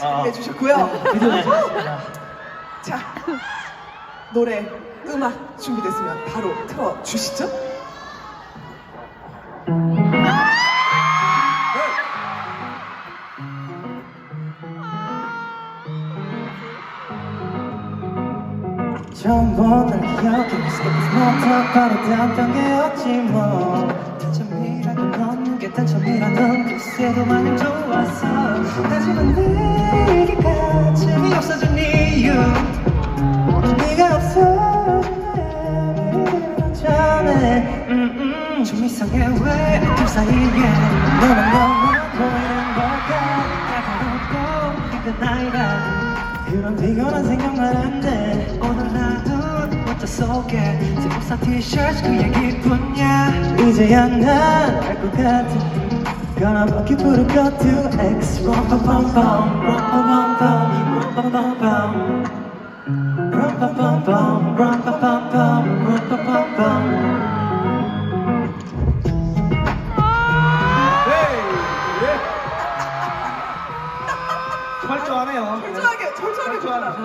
준비해 주셨고요. 드디어 오셨습니다. 자, 노래, 음악 준비됐으면 바로 틀어 주시죠. 처음 본널 기억해 스케이트부터 바로 단던 게였지 뭐 단점이라던 글쎄도 마냥 좋았어 하지만 내게가 재미없어진 이유 네가 없어진 내 전에 음, 좀 이상해. 왜둘 사이에 너만 너만 보이는 걸까? 까다롭고 힘든 나이가 그런 비건한 생각만 한데 오늘 나도 문자 속에 제복사 티셔츠 그 얘기뿐이야 이제야 난알것 같아 Gonna rock you put a cut to X Rum pum pum pum Rum pum pum pum Rum pum pum pum Rum pum pum pum Rum pum pum pum Rum pum pum pum 철저하네요. 철저하게, 철저하게 좋아라.